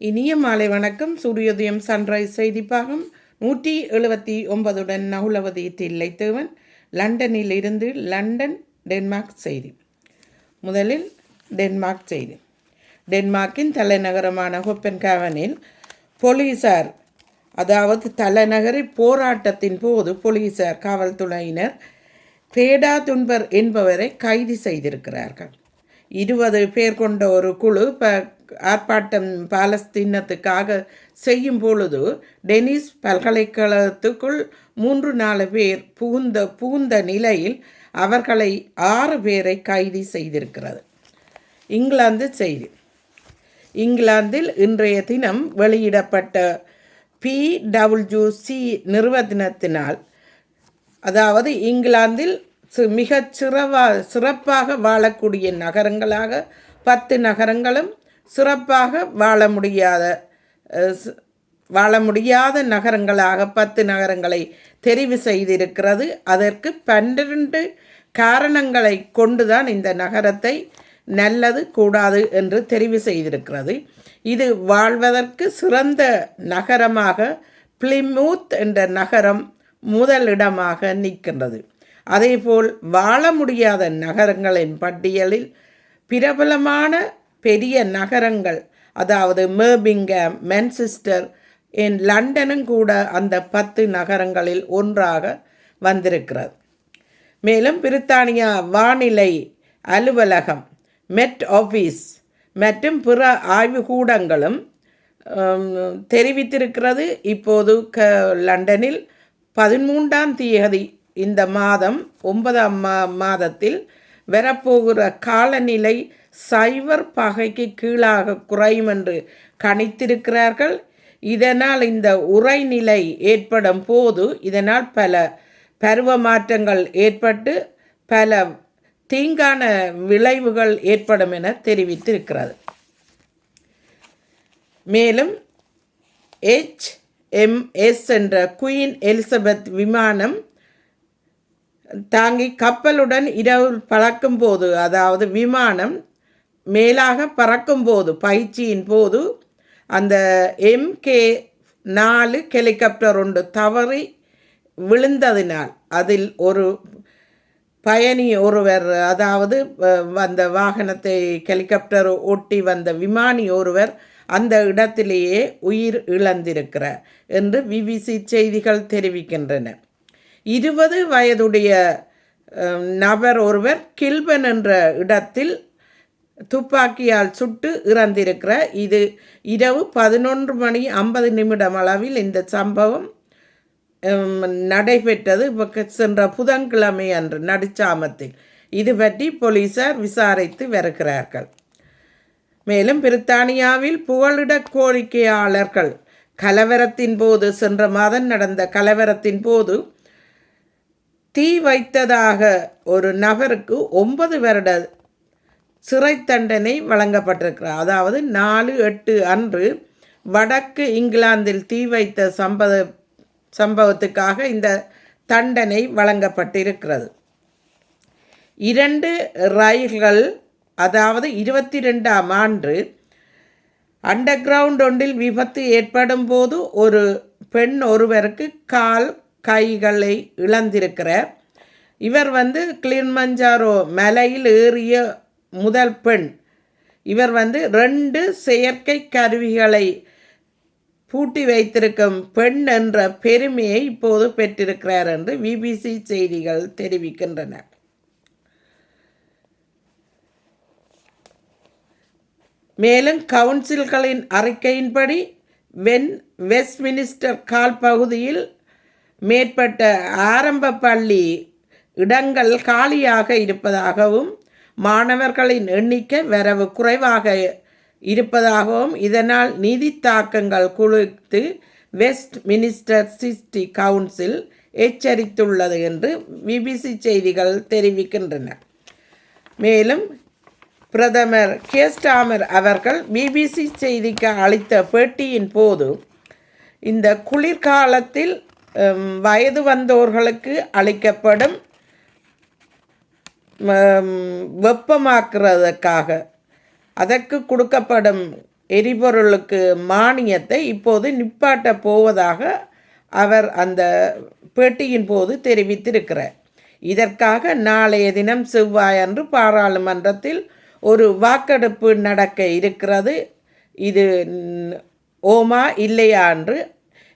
இனிய மாலை வணக்கம். சூரியோதயம் சன்ரைஸ் செய்திப்பாகம் நூற்றி எழுபத்தி ஒன்பதுடன் நகுலவதி தில்லைத்தேவன் லண்டனில் இருந்து லண்டன் டென்மார்க் செய்தி. முதலில் டென்மார்க் செய்தி. டென்மார்க்கின் தலைநகரமான ஹொப்பன்காவனில் போலீசார் அதாவது தலைநகரை போராட்டத்தின் போது போலீசார் காவல்துறையினர் பேடா துன்பர் என்பவரை கைது செய்திருக்கிறார்கள். இருபது பேர் கொண்ட ஒரு குழு ப ஆர்ப்பாட்டம் பாலஸ்தீனத்துக்காக செய்யும் பொழுது டெனிஸ் பல்கலைக்கழகத்துக்குள் மூன்று நாலு பேர் புகுந்த புகுந்த நிலையில் அவர்களை ஆறு பேரை கைது செய்திருக்கிறது. இங்கிலாந்து செய்தி. இங்கிலாந்தில் இன்றைய தினம் வெளியிடப்பட்ட பி சி நிறுவனத்தினால் அதாவது இங்கிலாந்தில் சி- மிகச் சிறவா சிறப்பாக வாழக்கூடிய நகரங்களாக பத்து நகரங்களும் சிறப்பாக வாழ முடியாத வாழ முடியாத நகரங்களாக பத்து நகரங்களை தெரிவு செய்திருக்கிறது. அதற்கு பன்னிரண்டு காரணங்களை கொண்டுதான் இந்த நகரத்தை நல்லது கூடாது என்று தெரிவு செய்திருக்கிறது. இது வாழ்வதற்கு சிறந்த நகரமாக பிளிமூத் என்ற நகரம் முதலிடமாக நிற்கின்றது. அதேபோல் வாழ முடியாத நகரங்களின் பட்டியலில் பிரபலமான பெரிய நகரங்கள் அதாவது மேர்பிங்காம் மென்செஸ்டர் என் லண்டனும் கூட அந்த பத்து நகரங்களில் ஒன்றாக வந்திருக்கிறது. மேலும் பிரித்தானியா வானிலை அலுவலகம் மெட் ஆஃபீஸ் மற்றும் பிற ஆய்வுக்கூடங்களும் தெரிவித்திருக்கிறது. இப்போது க லண்டனில் பதிமூன்றாம் தேதி இந்த மாதம் ஒன்பதாம் மா மாதத்தில் வரப்போகிற காலநிலை சைவர் பகைக்கு கீழாக குறையும் என்று கணித்திருக்கிறார்கள். இதனால் இந்த உரைநிலை ஏற்படும் போது இதனால் பல பருவ மாற்றங்கள் ஏற்பட்டு பல தீங்கான விளைவுகள் ஏற்படும் என தெரிவித்திருக்கிறது. மேலும் HMS என்ற குயின் எலிசபெத் விமானம் தாங்கி கப்பலுடன் இரவு பறக்கும் போது அதாவது விமானம் மேலாக பறக்கும் போது பயிற்சியின் போது அந்த எம்கே நாலு ஹெலிகாப்டர் ஒன்று தவறி விழுந்ததினால் அதில் ஒரு பயணி ஒருவர் அதாவது அஹ், அந்த வாகனத்தை ஹெலிகாப்டர் ஓட்டி வந்த விமானி ஒருவர் அந்த இடத்திலேயே உயிர் இழந்திருக்கிறார் என்று விவிசி செய்திகள் தெரிவிக்கின்றன. இருபது வயதுடைய நபர் ஒருவர் கில்பன் என்ற இடத்தில் துப்பாக்கியால் சுட்டு இறந்திருக்கிற இது இரவு பதினொன்று மணி ஐம்பது நிமிடம் அளவில் இந்த சம்பவம் நடைபெற்றது. இப்போ சென்ற புதன்கிழமை அன்று நடுச்சாமத்தில். இது பற்றி போலீசார் விசாரித்து வருகிறார்கள். மேலும் பிரித்தானியாவில் புகலிட கோரிக்கையாளர்கள் கலவரத்தின் போது சென்ற மாதம் நடந்த கலவரத்தின் போது தீ வைத்ததாக ஒரு நபருக்கு ஒன்பது வருட சிறை தண்டனை வழங்கப்பட்டிருக்கிறார். அதாவது நாலு எட்டு அன்று வடக்கு இங்கிலாந்தில் தீ வைத்த சம்பவ சம்பவத்துக்காக இந்த தண்டனை வழங்கப்பட்டிருக்கிறது. இரண்டு ரயில்கள் அதாவது இருபத்தி ரெண்டாம் ஆண்டு அண்டர் கிரவுண்ட் ஒன்றில் விபத்து ஏற்படும் போது ஒரு பெண் ஒருவருக்கு கால் கைகளை இழந்திருக்கிறார் இவர் வந்து கிளின்மஞ்சாரோ மலையில் ஏறிய முதல் பெண். இவர் வந்து ரெண்டு செயற்கை கருவிகளை பூட்டி வைத்திருக்கும் பெண் என்ற பெருமையை இப்போது பெற்றிருக்கிறார் என்று பிபிசி செய்திகள் தெரிவிக்கின்றன. மேலும் கவுன்சில்களின் அறிக்கையின்படி வென் வெஸ்ட்மினிஸ்டர் கால் பகுதியில் மேற்பட்ட ஆரம்ப பள்ளி இடங்கள் காலியாக இருப்பதாகவும் மாணவர்களின் எண்ணிக்கை வரவு குறைவாக இருப்பதாகவும் இதனால் நிதி தாக்கங்கள் குறித்து வெஸ்ட் மினிஸ்டர் சிட்டி கவுன்சில் எச்சரித்துள்ளது என்று பிபிசி செய்திகள் தெரிவிக்கின்றன. மேலும் பிரதமர் கேஸ்டாமர் அவர்கள் பிபிசி செய்திக்கு அளித்த பேட்டியின் போது இந்த குளிர்காலத்தில் வயது வந்தோர்களுக்கு அளிக்கப்படும் வெப்பமாக்குறதுக்காக. அதற்கு கொடுக்கப்படும் எரிபொருளுக்கு மானியத்தை இப்போது நிப்பாட்ட போவதாக அவர் அந்த பேட்டியின் போது தெரிவித்திருக்கிறார். இதற்காக நாளைய தினம் செவ்வாய் அன்று பாராளுமன்றத்தில் ஒரு வாக்கெடுப்பு நடக்க இருக்கிறது. இது ஓமா இல்லையா என்று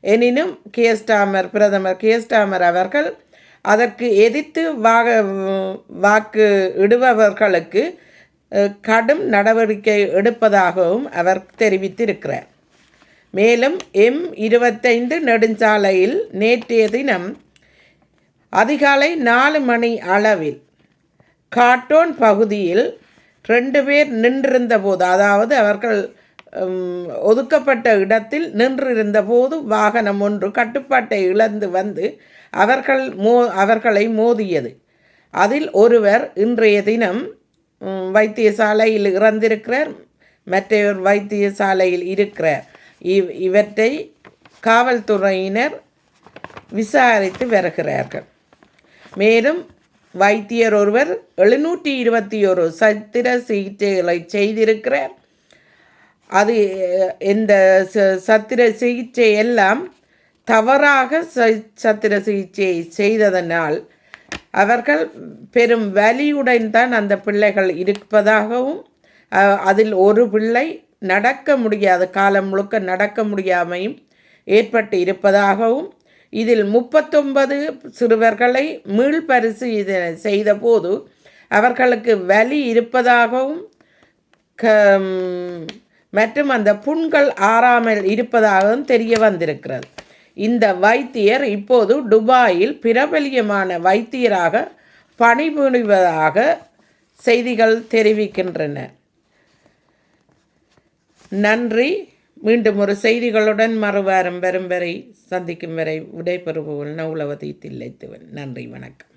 எனினும் கேஸ்டாமர் பிரதமர் கேஸ்டாமர் அவர்கள் அதற்கு எதிர்த்து வாக வாக்கு இடுபவர்களுக்கு கடும் நடவடிக்கை எடுப்பதாகவும் அவர் தெரிவித்திருக்கிறார். மேலும் எம். இருபத்தைந்து நெடுஞ்சாலையில் நேற்றைய தினம் அதிகாலை நாலு மணி அளவில் காட்டோன் பகுதியில் ரெண்டு பேர் நின்றிருந்த போது அதாவது அவர்கள் ஒதுக்கப்பட்ட இடத்தில் நின்றிருந்த போது வாகனம் ஒன்று கட்டுப்பாட்டை இழந்து வந்து அவர்கள் மோ அவர்களை மோதியது. அதில் ஒருவர் இன்றைய தினம் வைத்தியசாலையில் இறந்திருக்கிறார். மற்றையவர் வைத்தியசாலையில் இருக்கிறார். இவ் இவற்றை காவல்துறையினர் விசாரித்து வருகிறார்கள். மேலும் வைத்தியர் ஒருவர் எழுநூற்றி இருபத்தி ஒரு சத்திர சிகிச்சைகளை செய்திருக்கிறார். அது இந்த ச- சத்திர சிகிச்சை எல்லாம் தவறாக ச- சத்திர சிகிச்சை செய்ததனால் அவர்கள் பெரும் வலியுடன் தான் அந்த பிள்ளைகள் இருப்பதாகவும் அதில் ஒரு பிள்ளை நடக்க முடியாத காலம் முழுக்க நடக்க முடியாமையும் ஏற்பட்டு இருப்பதாகவும் இதில் முப்பத்தொன்பது சிறுவர்களை மீள்பரிசீலனை செய்தபோது அவர்களுக்கு வலி இருப்பதாகவும் க மற்றும் அந்த புண்கள் ஆறாமல் இருப்பதாகவும் தெரிய வந்திருக்கிறது. இந்த வைத்தியர் இப்போது துபாயில் பிரபலியமான வைத்தியராக பணிபுரிவதாக செய்திகள் தெரிவிக்கின்றன. நன்றி. மீண்டும் ஒரு செய்திகளுடன் மறுவாரம் வரும் வரை சந்திக்கும் வரை விடைபெறுபவள் நவுலவதி தில்லைத்துவன். நன்றி வணக்கம்.